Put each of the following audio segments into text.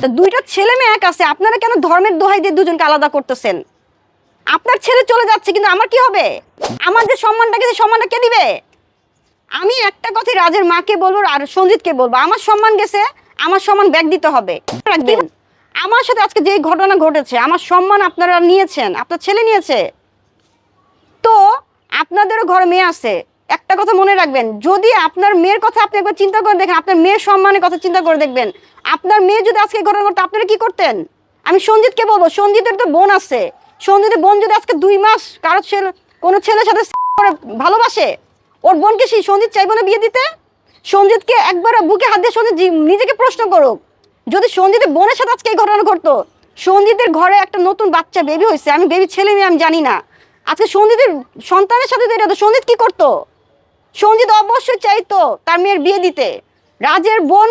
তো দুইটা ছেলে মেয়ে এক আছে, আপনারা কেন ধর্মের দোহাই দিয়ে দুজনকে আলাদা করতেছেন? আপনার ছেলে চলে যাচ্ছে, কিন্তু আমার কি হবে? আমার যে সম্মানটা গেছে সম্মানটা কে দিবে? আমি একটা কথাই রাজের মাকে বলব আর সঞ্জিতকে বলব, আমার সম্মান গেছে, আমার সম্মান ব্যাগ দিতে হবে। আমার সাথে আজকে যে ঘটনা ঘটেছে, আমার সম্মান আপনারা নিয়েছেন, আপনার ছেলে নিয়েছে। তো আপনাদেরও ঘরে মেয়ে আছে একটা কথা মনে রাখবেন, যদি আপনার মেয়ের কথা আপনি একবার চিন্তা করে দেখেন, আপনার মেয়ের সম্মানের কথা চিন্তা করে দেখবেন, আপনার মেয়ে যদি আজকে ঘটনা করতো আপনারা কি করতেন? আমি সঞ্জিতকে বলব, সঞ্জিতের তো বোন আছে, সঞ্জিতের বোন যদি আজকে দুই মাস কারও ছেলে, কোনো ছেলের সাথে করে ভালোবাসে, ওর বোনকে সেই সঞ্জিত চাইব না বিয়ে দিতে? সঞ্জিতকে একবার বুকে হাত দিয়ে সঞ্জিত নিজেকে প্রশ্ন করুক, যদি সঞ্জিতের বোনের সাথে আজকে এই ঘটনা ঘটতো, সঞ্জিতের ঘরে একটা নতুন বাচ্চা বেবি হয়েছে, আমি বেবি ছেলে মেয়ে, আমি জানি না, আজকে সঞ্জিতের সন্তানের সাথে তো এটা সঞ্জিত কি করতো? সঞ্জিত অবশ্যই চাইতো তার মেয়ের বিয়ে দিতে। রাজের বোন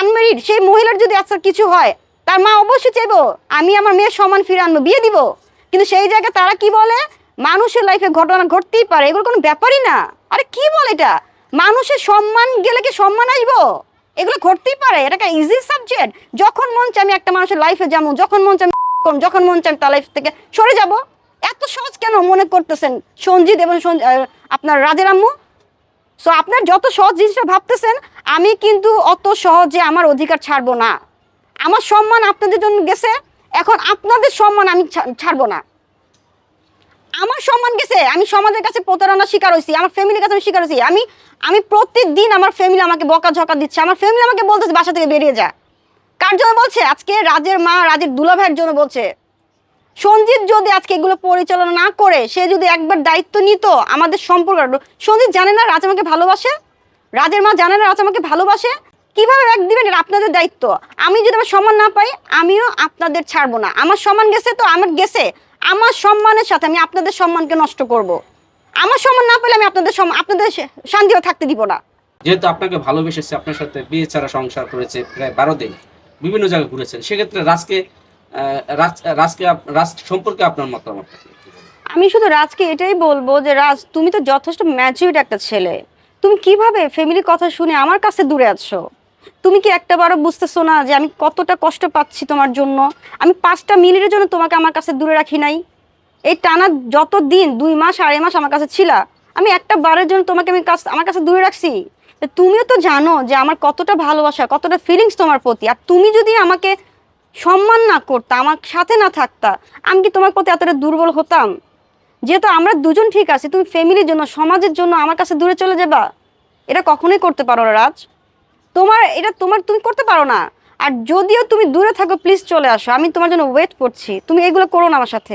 আনমেরিড সেই মহিলার যদি আজকে কিছু হয়, তার মা অবশ্যই চাইব, আমি আমার মেয়ের সম্মান ফিরে আনব, বিয়ে দিব। কিন্তু সেই জায়গায় তারা কি বলে? মানুষের লাইফে ঘটনা ঘটতেই পারে, এগুলো কোনো ব্যাপারই না। আরে কি বলে এটা? মানুষের সম্মান গেলে কি সম্মান আসব? এগুলো ঘটতেই পারে, এটা একটা ইজি সাবজেক্ট যখন মন চাই আমি একটা মানুষের লাইফে যাব, যখন মন চাই আমি যখন মন চাই তার লাইফ থেকে সরে যাব। এত সহজ কেন মনে করতেছেন সঞ্জিত এবং আপনার রাজের আম্মু? সো আপনার যত সহজ জিনিসটা ভাবতেছেন, আমি কিন্তু অত সহজে আমার অধিকার ছাড়বো না। আমার সম্মান আপনাদের জন্য গেছে, এখন আপনাদের সম্মান আমি ছাড়বো না। আমার সম্মান গেছে, আমি সমাজের কাছে প্রতারণার শিকার হয়েছি, আমার ফ্যামিলির কাছে আমি শিকার হয়েছি। আমি আমি প্রত্যেকদিন আমার ফ্যামিলি আমাকে বকা ঝকা দিচ্ছে, আমার ফ্যামিলি আমাকে বলতেছে বাসা থেকে বেরিয়ে যা। কার জন্য বলছে? আজকে রাজের মা রাজের দুলাভাইয়ের জন্য বলছে। সঞ্জিত যদি আজকে এগুলো পরিচালনা না করে, সে যদি একবার দায়িত্ব নিত আমাদের সম্পর্ক, সঞ্জিত জানে না রাজ আমাকে ভালোবাসে? রাজের মা জানে না রাজ আমাকে ভালোবাসে? কীভাবে এক দিবেন? আপনাদের দায়িত্ব। আমি যদি আমার সম্মান না পাই, আমিও আপনাদের ছাড়বো না। আমার সম্মান গেছে তো আমার গেছে। আমার সম্মানের সাথে আমি আপনাদের সম্মানকে নষ্ট করব। আমার সম্মান না পেলে আমি আপনাদের আপনাদের শান্তিও থাকতে দিব না। যেহেতু আপনাকে ভালোবেসেছে, আপনার সাথে বিয়ে ছাড়া সংসার করেছে প্রায় বারো দিন, বিভিন্ন জায়গায় ঘুরেছেন, সেক্ষেত্রে রাজকে রাজকে রাজ সম্পর্কে আপনার মতামত? আমি শুধু রাজকে এটাই বলব যে রাজ, তুমি তো যথেষ্ট ম্যাচিউর্ড একটা ছেলে। তুমি কীভাবে ফ্যামিলির কথা শুনে আমার কাছে দূরে আছো? তুমি কি একটা বারও বুঝতেছো না যে আমি কতটা কষ্ট পাচ্ছি তোমার জন্য? আমি পাঁচটা মিনিটের জন্য তোমাকে আমার কাছে দূরে রাখি নাই। এই টানা যত দিন, দুই মাস আড়াই মাস আমার কাছে ছিলা, আমি একটা বারের জন্য তোমাকে আমি কাছ, আমার কাছে দূরে রাখছি। তুমিও তো জানো যে আমার কতটা ভালোবাসা, কতটা ফিলিংস তোমার প্রতি। আর তুমি যদি আমাকে সম্মান না করতা, আমার সাথে না থাকতা, আমি কি তোমার প্রতি এতটা দুর্বল হতাম? যেহেতু আমরা দুজন ঠিক আছি, তুমি ফ্যামিলির জন্য, সমাজের জন্য আমার কাছে দূরে চলে যাবা? এটা কখনোই করতে পারো না, রাজ। তোমার, এটা তোমার, তুমি করতে পারো না। আর যদিও তুমি দূরে থাকো প্লিজ চলে আসো। আমি তোমার জন্য ওয়েট করছি। তুমি এগুলো করো না আমার সাথে।